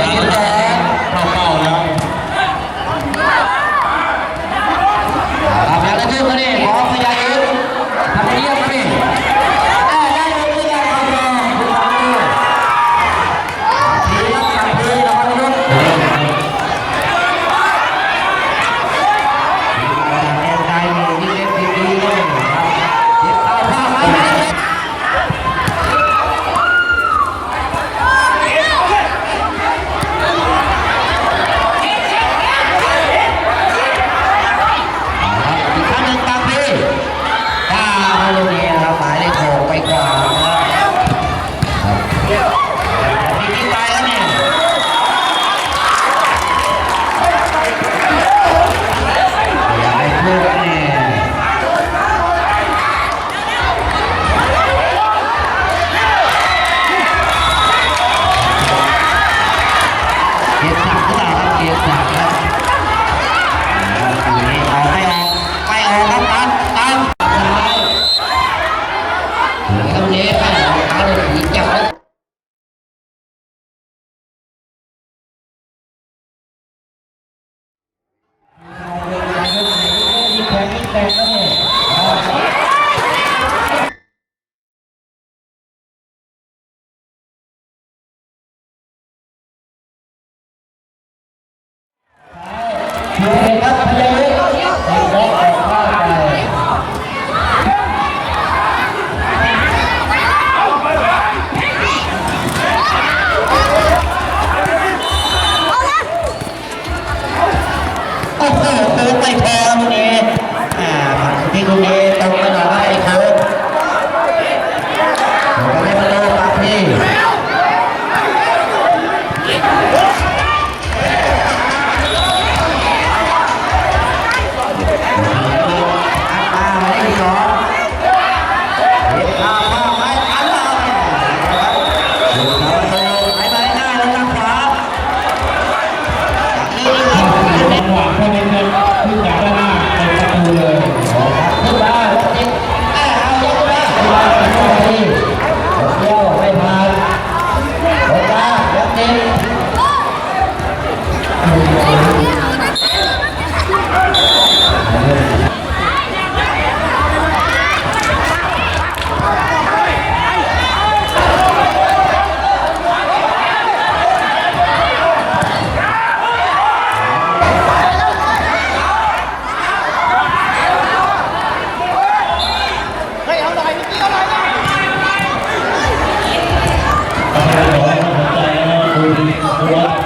Yeah. เลยคอ้างไปโอ้โหเติมแทนเองที่คุณเอ Ladies,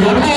เ